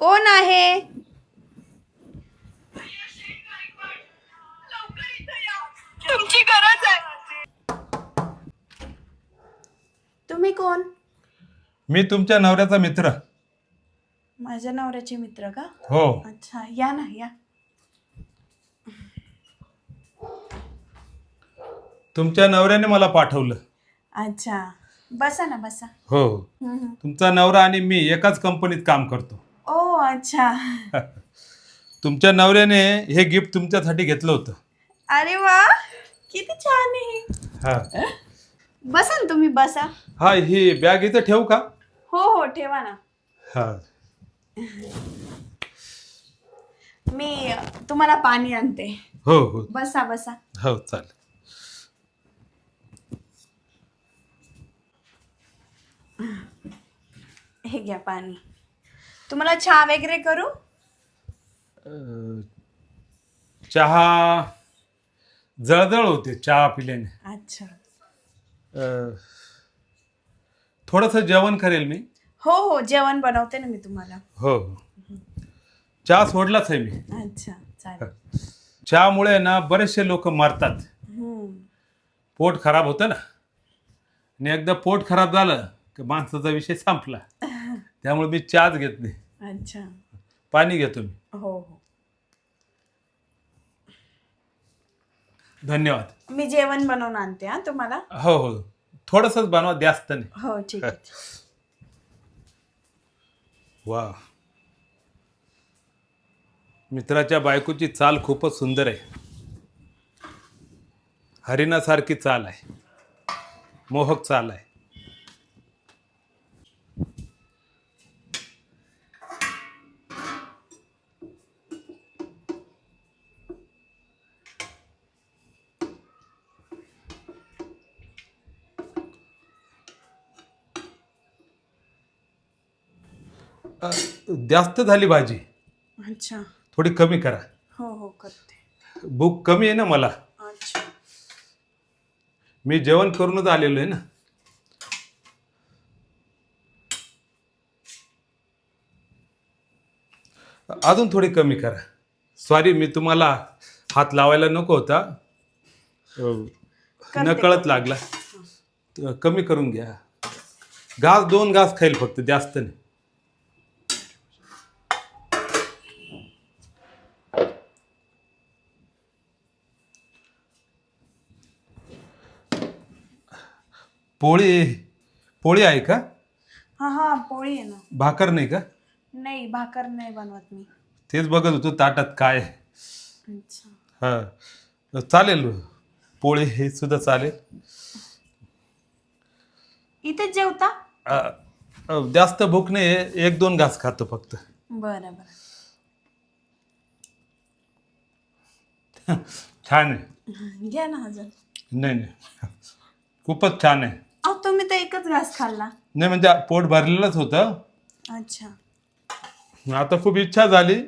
कोण आहे? तुमची गरज आहे. तुम्ही कोण? मी तुमच्या नवऱ्याचा मित्र. माझ्या नवऱ्याचे मित्र का? हो. अच्छा या ना या. तुमच्या नवऱ्याने मला पाठवलं. अच्छा बसा ना बसा. हो. तुमचा नवरा आणि मी एकाच कंपनीत काम करतो. अच्छा. तुमच्या नवऱ्याने हे गिफ्ट तुमच्यासाठी घेतलं होतं. अरे वा किती छान आहे. हा. बसा ना तुम्ही बसा. हा ही बॅग इथं ठेवू का? हो हो ठेवा ना. हा. मी तुम्हाला पाणी आणते. हो हो. बसा बसा. हो चालेल. हे घ्या पाणी. तुम्हाला चहा वगैरे करू? अं, चहा जळजळ होते चहा पिल्याने. अच्छा. अं, थोडंसं जेवण करेल मी. हो हो जेवण बनवते ना मी तुम्हाला. हो चहा सोडलाच आहे मी. अच्छा चालेल. चहामुळे ना बरेचसे लोक मरतात. हम्म. पोट खराब होतं ना. आणि एकदा पोट खराब झालं की माणसाचा विषय संपला. त्यामुळे मी चहाच घेत नाही. अच्छा. पाणी घेतो मी हो हो. धन्यवाद. मी जेवण बनवून आणते हा तुम्हाला? हो हो. थोडंसंच बनवा जास्त नाही. हो ठीक आहे. वा. मित्राच्या बायकोची चाल खूपच सुंदर आहे. हरिणासारखी चाल आहे. मोहक चाल आहे. अ, जास्त झाली भाजी. अच्छा. थोडी कमी करा. हो हो करते. भूक कमी आहे ना मला. अच्छा. मी जेवण करूनच आलेलो आहे ना. अजून थोडी कमी करा. सॉरी मी तुम्हाला हात लावायला नको होता. अं, नकळत लागला. त- कमी करून घ्या. घास दोन घास खाईल फक्त जास्त नाही. पोळी पोळी आहे का? हा हा पोळी आहे ना. भाकर नाही का? नाही भाकर नाही बनवत मी. तेच बघत होतो ताटात काय आहे. अच्छा. हा चालेल पोळी हे सुद्धा चालेल. इथेच जेवता? अ, अ, जास्त भूक नाही आहे. एक दोन घास खातो फक्त. बरं बरं. छान आहे. घ्या ना अजून. नाही नाही. खूपच छान आहे. अहो तुम्ही तर एकच घास खाल्ला. नाही म्हणजे पोट भरलेलंच होतं. अच्छा. आता खूप इच्छा झाली.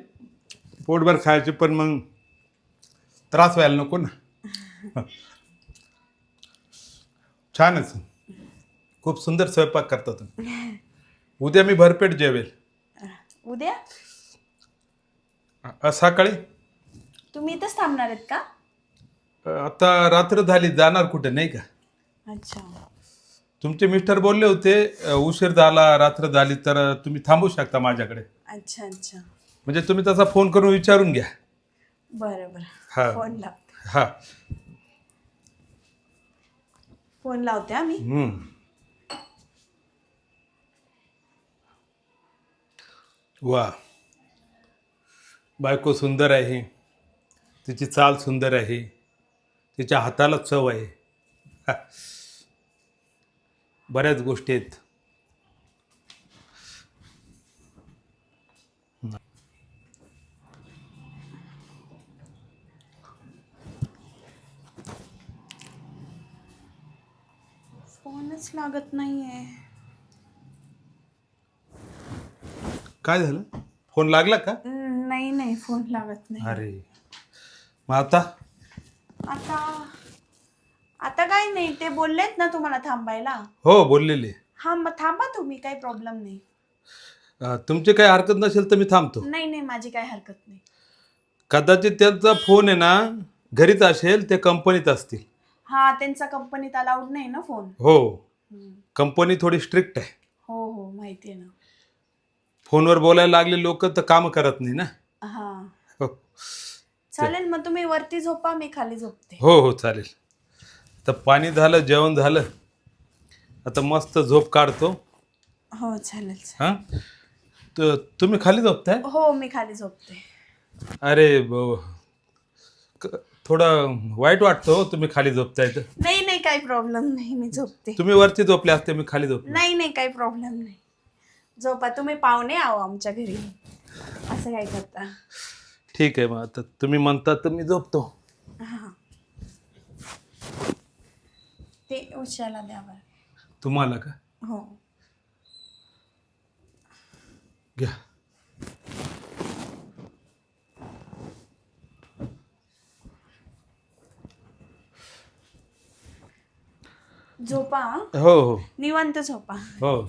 पोटभर खायची पण मग त्रास व्हायला नको ना. छानच. खूप सुंदर स्वयंपाक करता तुम्ही. उद्या मी भरपेट जेवेल. उद्या? अ- सकाळी? तुम्ही इथंच थांबणार आहेत का? आता रात्र झाली जाणार कुठे नाही का? अच्छा. तुमचे मिस्टर बोलले होते उशीर झाला रात्र झाली तर तुम्ही थांबू शकता माझ्याकडे. अच्छा अच्छा. म्हणजे तुम्ही तसा फोन करून विचारून घ्या. बरं हा. बरं फोन लावते. हा. फोन लावते हा मी. हम्म. वा. बायको सुंदर आहे तिची चाल सुंदर आहे तिच्या हाताला चव आहे. हा. बऱ्याच गोष्टी आहेत. फोनच लागत नाहीये. काय झालं? फोन लागला का? नाही नाही फोन लागत नाही. अरे. मग आता? आता आता काही नाही ते बोललेत ना तुम्हाला थांबायला. हो बोललेले. हा मग थांबा तुम्ही काही प्रॉब्लेम नाही. अं, तुमची काही हरकत नसेल तर मी थांबतो. नाही नाही माझी काही हरकत नाही. कदाचित त्यांचा फोन आहे ना घरीच असेल ते कंपनीत असतील. हा त्यांचा कंपनीत अलाउड नाही ना फोन हो. हम्म. कंपनी थोडी स्ट्रिक्ट आहे. हो हो माहिती आहे ना. फोनवर बोलायला लागले लोक तर काम करत नाही ना. हा. हो. चालेल मग तुम्ही वरती झोपा मी खाली झोपते. हो हो चालेल. तर पाणी झालं जेवण झालं. आता मस्त झोप काढतो. हो चालेल चालेल. हां? तर तुम्ही खाली झोपताय? हो मी खाली झोपते. अरे ब- क- थोडं वाईट वाटतं हो तुम्ही खाली झोपताय तर. नाही नाही काही प्रॉब्लेम नाही मी झोपते. तुम्ही वरती झोपले असते मी खाली झोपले. नाही नाही काही प्रॉब्लेम नाही. झोपा तुम्ही पाहुणे आहो आमच्या घरी. असं काय करता? ठीक आहे मग आता तुम्ही म्हणता तर मी झोपतो हा ते उशाला द्यावर तुम्हाला का? हो. घ्या. झोपा हा. हो हो. निवांत झोपा. हो.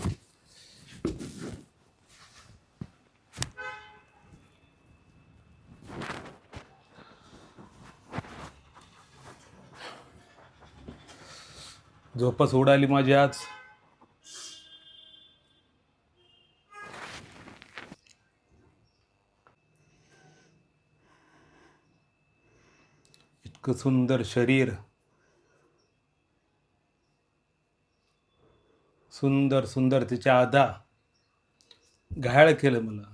झोपच उडाली माझी आज. इतकं सुंदर शरीर. सुंदर सुंदर तिच्या आदा. घायाळ केलं मला.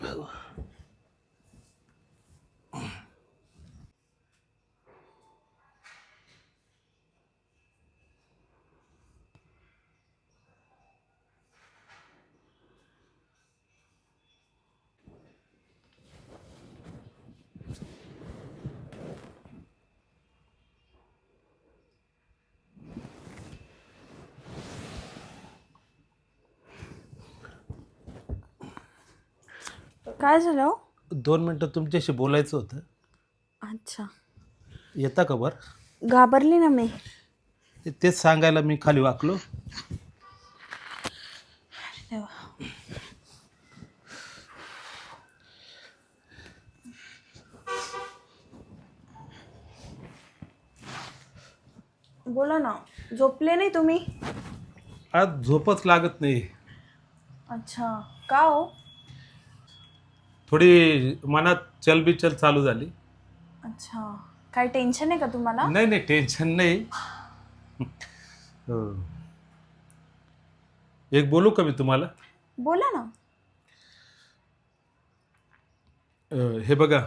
Bible. काय झालं हो? दोन मिनटं तुमच्याशी बोलायचं होतं. अच्छा. येता का बरं? घाबरली ना मी. तेच सांगायला मी खाली वाकलो. देवा. बोला ना झोपले नाही तुम्ही? आज झोपच लागत नाही. अच्छा. का हो? थोडी मनात चलबिचल चालू झाली. अच्छा. काय टेन्शन आहे का तुम्हाला? नाही नाही टेन्शन नाही. हो. एक बोलू का मी तुम्हाला? बोला ना. अं, हे बघा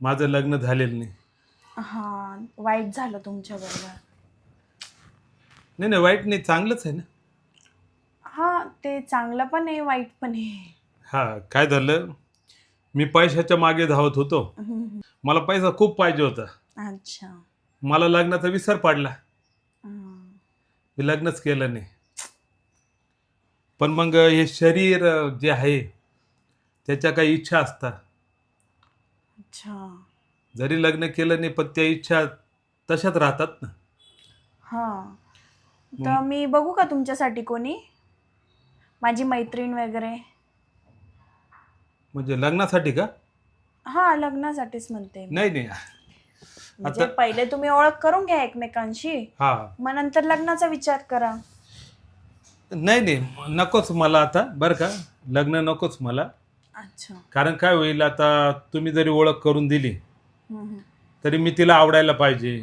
माझं लग्न झालेलं नाही. हां वाईट झालं तुमच्याबरोबर. नाही नाही वाईट नाही चांगलंच आहे ना. हां ते चांगलं पण आहे वाईट पण आहे. हा काय झालं मी पैशाच्या मागे धावत होतो. मला पैसा खूप पाहिजे होता. अच्छा. मला लग्नाचा विसर पडला. मी लग्नच केलं नाही. पण मग हे शरीर जे आहे त्याच्या काही इच्छा असतात. अच्छा. जरी लग्न केलं नाही पण त्या इच्छा तशाच राहतात ना. हां. तर मी बघू का तुमच्यासाठी कोणी? माझी मैत्रीण वगैरे. म्हणजे लग्नासाठी का? हां लग्नासाठीच म्हणते मी. नाही नाही. म्हणजे आता- पहिले तुम्ही ओळख करून घ्या एकमेकांशी. हा. मग नंतर लग्नाचा विचार करा. नाही नाही. नकोच मला आता. बरं का? लग्न नकोच मला. अच्छा. कारण काय होईल आता तुम्ही जरी ओळख करून दिली हम्म, हम्म. तरी मी तिला आवडायला पाहिजे.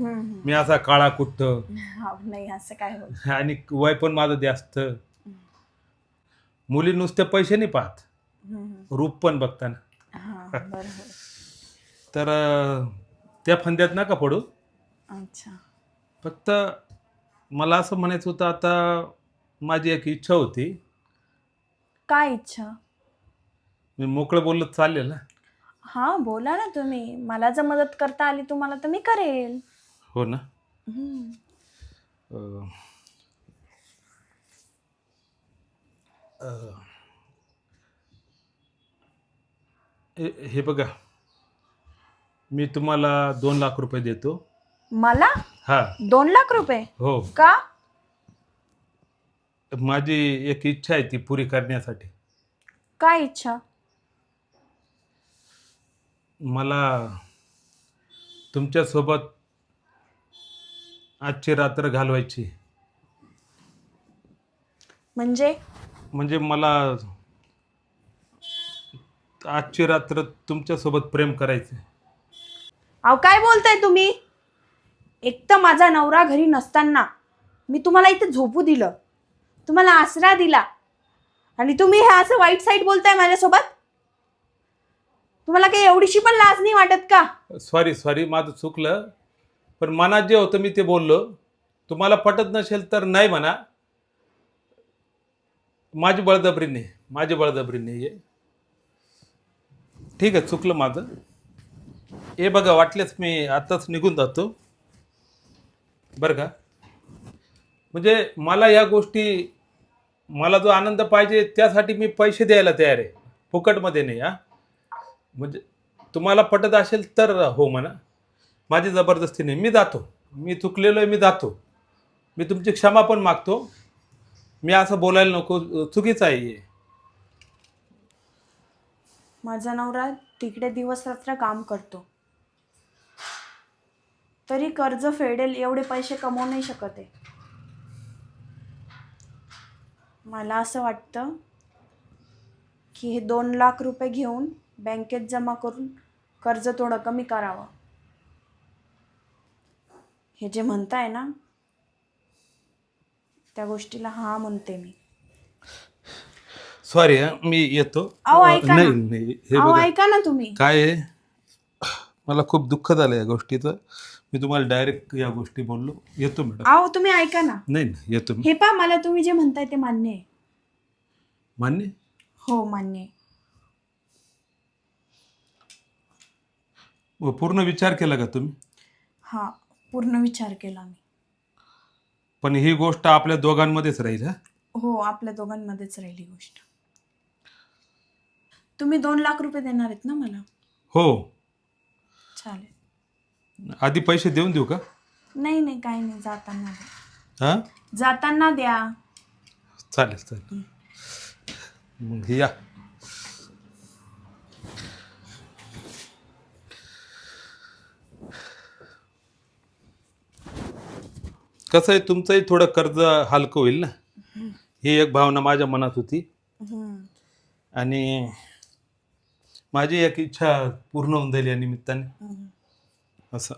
हम्म, हम्म. मी असा काळा कुट्ट. हा, नाही असं काय होत. आणि वय पण माझं जास्त. मुली नुसते पैसे नाही पाहत. रूप पण बघताना हां तर त्या फंद्यात नका पडू. अच्छा. फक्त मला असं म्हणायचं होतं आता माझी एक इच्छा होती. काय इच्छा? मी मोकळं बोललं चालेल ना. हां बोला ना तुम्ही. मला जर मदत करता आली तुम्हाला तर मी करेल. हो ना. अं, अं, हे बघा. मी तुम्हाला दोन लाख रुपये देतो. मला? हा. दोन लाख रुपये? हो. का? माझी एक इच्छा आहे ती पुरी करण्यासाठी. काय इच्छा? मला तुमच्यासोबत आजची रात्र घालवायची. म्हणजे? म्हणजे मला आजची रात्र तुमच्यासोबत प्रेम करायचं अहो काय बोलताय तुम्ही? एक तर माझा नवरा घरी नसताना मी तुम्हाला इथे झोपू दिलं. तुम्हाला आसरा दिला. आणि तुम्ही हे असं वाईट साईड बोलताय माझ्यासोबत? तुम्हाला काही एवढीशी पण लाज नाही वाटत का? सॉरी सॉरी माझं चुकलं. पण मनात जे होतं मी ते बोललो. तुम्हाला पटत नसेल तर नाही म्हणा. माझी बळजबरी नाही माझी बळजबरी नाही आहे ठीक आहे चुकलं माझं. हे बघा वाटलेच मी आत्ताच निघून जातो. बरं का? म्हणजे मला या गोष्टी मला जो आनंद पाहिजे त्यासाठी मी पैसे द्यायला तयार आहे. फुकटमध्ये नाही हा. म्हणजे तुम्हाला पटत असेल तर हो म्हणा. माझी जबरदस्ती नाही. मी जातो. मी चुकलेलो आहे मी जातो. मी तुमची क्षमा पण मागतो. मी असं बोलायला नको. चुकीचं आहे हे. माझा नवरा तिकडे दिवसरात्र काम करतो. तरी कर्ज फेडेल एवढे पैसे कमवू नाही शकत आहे. मला असं वाटतं की हे दोन लाख रुपये घेऊन बँकेत जमा करून कर्ज थोडं कमी करावं. हे जे म्हणताय ना त्या गोष्टीला हा म्हणते मी. सॉरी मी येतो. अहो, ऐका ना. नाही नाही हे अहो बघा. ऐका ना तुम्ही. काय आहे? मला खूप दुःख झालं या गोष्टीचं. मी तुम्हाला डायरेक्ट या गोष्टी बोललो. येतो मॅडम अहो तुम्ही ऐका ना. नाही नाही येतो मी. हे पा मला तुम्ही जे म्हणताय ते मान्य आहे. मान्य? हो मान्य आहे. व पूर्ण विचार केला का तुम्ही? हा पूर्ण विचार केला मी. पण ही गोष्ट आपल्या दोघांमध्येच राहील हा? हो आपल्या दोघांमध्येच राहिली गोष्ट. तुम्ही दोन लाख रुपये देणार आहेत ना मला? हो. चालेल. आधी पैसे देऊन देऊ का? नाही नाही काही नाही. जाताना द्या. हां? जाताना द्या. चालेल चालेल. मग या. कसं आहे तुमचंही थोडं कर्ज हलकं होईल ना? ही एक भावना माझ्या मनात होती. हम्म. आणि माझी एक इच्छा पूर्ण होऊन जाईल या निमित्ताने. असं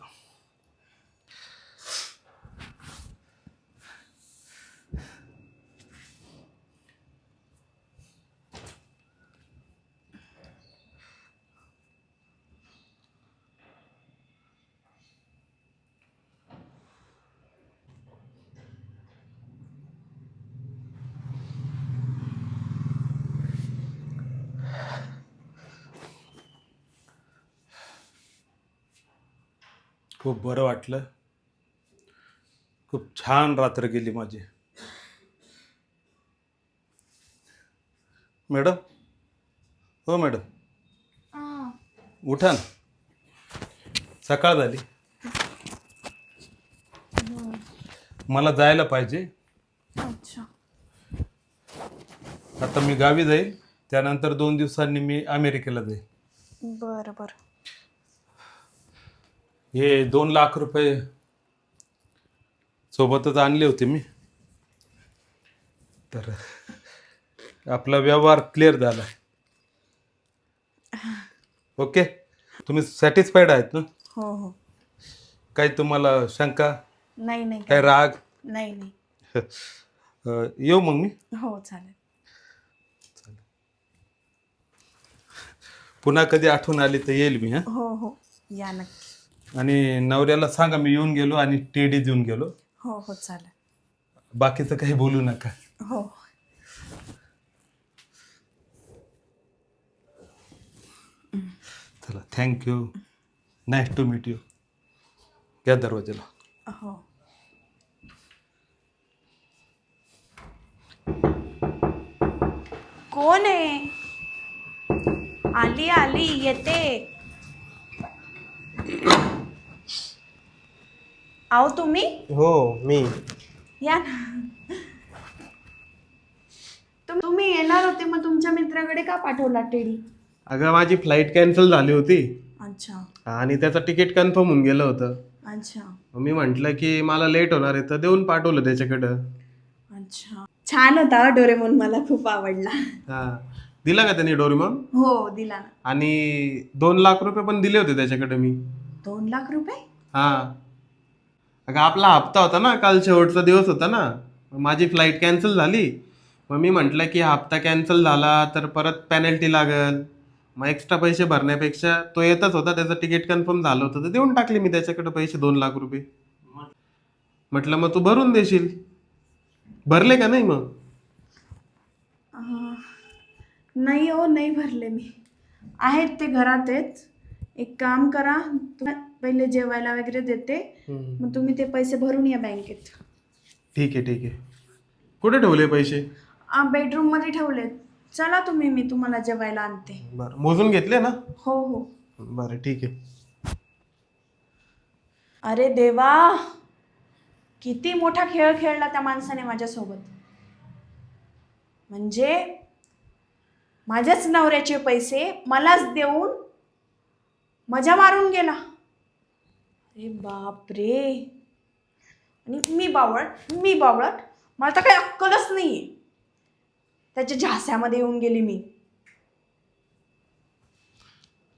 खूप बरं वाटलं. खूप छान रात्र गेली माझी. मॅडम? हो मॅडम. आ, उठा ना. सकाळ झाली. मला जायला पाहिजे. अच्छा. आता मी गावी जाईल त्यानंतर दोन दिवसांनी मी अमेरिकेला जाईल. बरं बरं. हे दोन लाख रुपये सोबतच आणले होते मी. तर आपला व्यवहार क्लिअर झाला. ओके तुम्ही सॅटिस्फाईड आहेत ना? हो हो. काही तुम्हाला शंका? नाही नाही. काही राग? नाही नाही. अं, येऊ मग मी? हो चालेल. पुन्हा कधी आठवण आली तर येईल मी हां? हो हो. या नक्की. आणि नवऱ्याला सांगा मी येऊन गेलो आणि टेडी देऊन गेलो. हो हो चालेल. बाकीचं काही बोलू नका. हो. चला thank you nice to meet you घ्या दरवाजाला. हो. कोण आहे? आली आली येते. आहो तुम्ही? हो मी. या ना. तुम- तुम्ही येणार होते मग तुमच्या मित्राकडे का पाठवला टेडी? अगं माझी फ्लाईट कॅन्सल झाली होती. अच्छा. आणि त्याचं तिकीट कन्फर्म होऊन गेलं होतं. अच्छा. मग मी म्हटलं की मला लेट होणार आहे तर देऊन पाठवलं त्याच्याकडं. अच्छा. छान होता हा डोरेमोन. मला खूप आवडला. हा. दिला का त्यांनी डोरीमॉन? हो दिला ना. आणि दोन लाख रुपये पण दिले होते त्याच्याकडे मी. दोन लाख रुपये? हा. अगं आपला हप्ता होता ना काल शेवटचा दिवस होता ना. माझी फ्लाईट कॅन्सल झाली. मग मी म्हटलं की हप्ता कॅन्सल झाला तर परत पॅनल्टी लागल. मग एक्स्ट्रा पैसे भरण्यापेक्षा तो येतच होता त्याचं तिकीट कन्फर्म झालं होतं. तर देऊन टाकले मी त्याच्याकडे पैसे दोन लाख रुपये. म्हटलं मग तू भरून देशील? भरले का नाही मग? नाही हो नाही भरले मी. आहेत ते घरात आहेत. एक काम करा तुम्हाला पहिले जेवायला वगैरे देते. मग तुम्ही ते पैसे भरून या बँकेत. ठीक आहे ठीक आहे. कुठे ठेवले पैसे? बेडरूममध्ये ठेवलेत. चला तुम्ही मी तुम्हाला जेवायला आणते. बरं. मोजून घेतले ना? हो हो. बरं ठीक आहे. अरे देवा! किती मोठा खेळ खेळला त्या माणसाने माझ्यासोबत. म्हणजे माझ्याच नवऱ्याचे पैसे मलाच देऊन मजा मारून गेला. अरे बाप रे आणि मी बावळट मी बावळट. मला तर काही अक्कलच नाहीये. त्याच्या झास्यामध्ये येऊन गेली मी.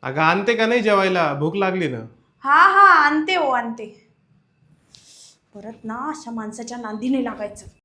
अगं आणते का नाही जेवायला? भूक लागली ना. हा हा आणते हो आणते. परत ना अशा माणसाच्या नांदी नाही लागायचं.